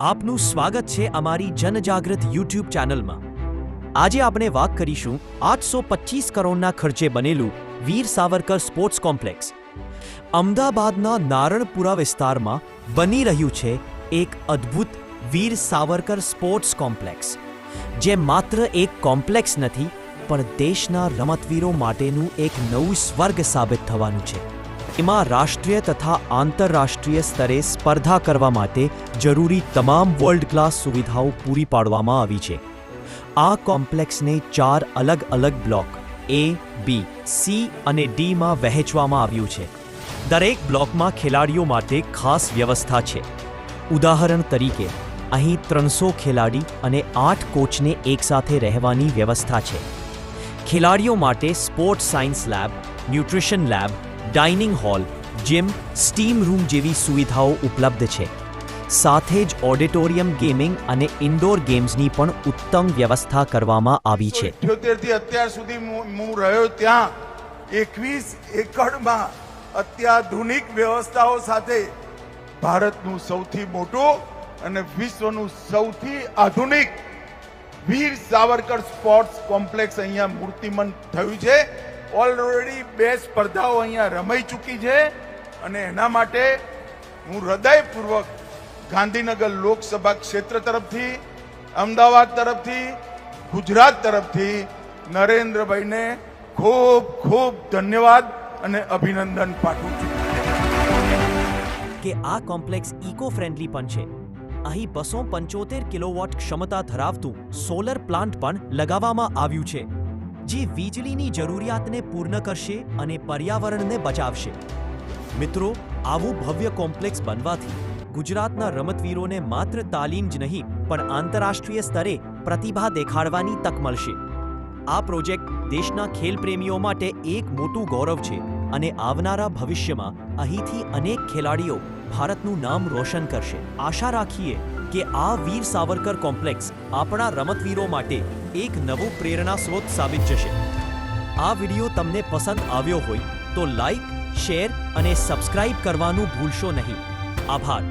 આપનું સ્વાગત છે અમારી જનજાગૃત યુટ્યુબ ચેનલમાં. આજે આપણે વાત કરીશું આઠસો પચીસ કરોડના ખર્ચે બનેલું વીર સાવરકર સ્પોર્ટ્સ કોમ્પ્લેક્સ. અમદાવાદના નારણપુરા વિસ્તારમાં બની રહ્યું છે એક અદ્ભુત વીર સાવરકર સ્પોર્ટ્સ કોમ્પ્લેક્સ. જે માત્ર એક કોમ્પ્લેક્સ નથી, પણ દેશના રમતવીરો માટેનું એક નવું સ્વર્ગ સાબિત થવાનું છે. એમાં રાષ્ટ્રીય તથા આંતરરાષ્ટ્રીય સ્તરે સ્પર્ધા કરવા માટે જરૂરી તમામ વર્લ્ડ ક્લાસ સુવિધાઓ પૂરી પાડવામાં આવી છે. આ કોમ્પ્લેક્સને ચાર અલગ અલગ બ્લોક એ બી સી અને ડીમાં વહેંચવામાં આવ્યું છે. દરેક બ્લોકમાં ખેલાડીઓ માટે ખાસ વ્યવસ્થા છે. ઉદાહરણ તરીકે, અહીં ત્રણસો ખેલાડી અને આઠ કોચને એકસાથે રહેવાની વ્યવસ્થા છે. ખેલાડીઓ માટે sports science lab nutrition lab dining hall gym steam room જેવી સુવિધાઓ ઉપલબ્ધ છે. સાથે જ ઓડિટોરિયમ ગેમિંગ અને ઇન્ડોર ગેમ્સની પણ ઉત્તમ વ્યવસ્થા કરવામાં આવી છે. થી અત્યાર સુધી હું રહ્યો ત્યાં એકવીસ એકડમાં અત્યાધુનિક વ્યવસ્થાઓ સાથે ભારતનું સૌથી મોટું અને વિશ્વનું સૌથી આધુનિક વીર સાવરકર સ્પોર્ટ્સ કોમ્પ્લેક્સ અહીંયા મૂર્તિમંત થયું છે. ઓલરેડી બે સ્પર્ધાઓ અહીંયા રમાઈ ચૂકી છે અને એના માટે હું હૃદયપૂર્વક ગાંધીનગર લોકસભા ક્ષેત્ર તરફથી, અમદાવાદ તરફથી, ગુજરાત તરફથી નરેન્દ્રભાઈને ખૂબ ખૂબ ધન્યવાદ અને અભિનંદન પાઠવું છું. કે આ કોમ્પ્લેક્સ ઇકો ફ્રેન્ડલી પણ છે. અહીં બસો પંચોતેર કિલોવોટ ક્ષમતા ધરાવતું સોલર પ્લાન્ટ પણ લગાવવામાં આવ્યું છે. જે વીજળીની જરૂરિયાતને પૂર્ણ કરશે અને પર્યાવરણને બચાવશે. મિત્રો, આવું ભવ્ય કોમ્પ્લેક્સ બનવાથી ગુજરાતના રમતવીરોને માત્ર તાલીમ જ નહીં, પણ આંતરરાષ્ટ્રીય સ્તરે પ્રતિભા દેખાડવાની તક મળશે. આ પ્રોજેક્ટ દેશના ખેલપ્રેમીઓ માટે એક મોટું ગૌરવ છે અને આવનારા ભવિષ્યમાં અહીંથી અનેક ખેલાડીઓ ભારતનું નામ રોશન કરશે. આશા રાખીએ કે આ વીર સાવરકર કોમ્પ્લેક્સ આપણા રમતવીરો માટે એક નવો પ્રેરણા સ્ત્રોત સાબિત જશે. આ વીડિયો તમને પસંદ આવ્યો હોય તો લાઈક શેર અને સબસ્ક્રાઇબ કરવાનું ભૂલશો નહીં. આભાર.